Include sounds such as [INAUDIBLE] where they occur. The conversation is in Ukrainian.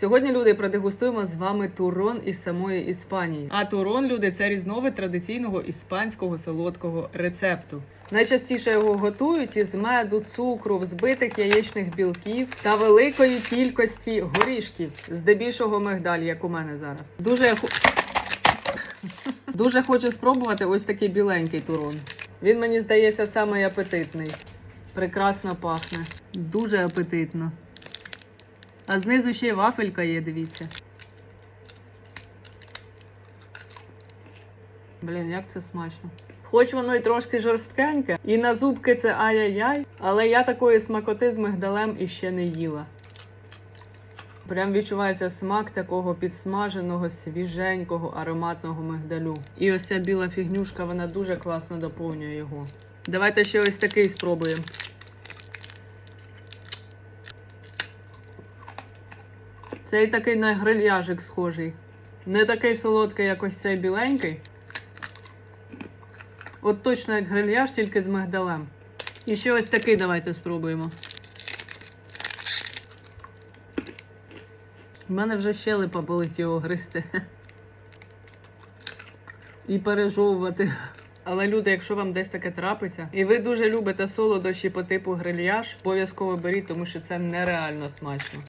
Сьогодні люди продегустуємо з вами турон із самої Іспанії. А турон, люди, це різновид традиційного іспанського солодкого рецепту. Найчастіше його готують із меду, цукру, взбитих яєчних білків та великої кількості горішків, здебільшого мигдаль, як у мене зараз. Дуже [LAUGHS] Дуже хочу спробувати ось такий біленький турон. Він мені здається самий апетитний. Прекрасно пахне. Дуже апетитно. А знизу ще й вафелька є, дивіться. Блін, як це смачно. Хоч воно і трошки жорсткеньке, і на зубки це ай-яй-яй, але я такої смакоти з мигдалем іще не їла. Прям відчувається смак такого підсмаженого, свіженького, ароматного мигдалю. І ось ця біла фігнюшка, вона дуже класно доповнює його. Давайте ще ось такий спробуємо. Цей такий на грильяжик схожий. Не такий солодкий, як ось цей біленький. От точно як грильяж, тільки з мигдалем. І ще ось такий давайте спробуємо. У мене вже щелепа болить його гристи. І пережовувати. Але люди, якщо вам десь таке трапиться, і ви дуже любите солодощі по типу грильяж, обов'язково беріть, тому що це нереально смачно.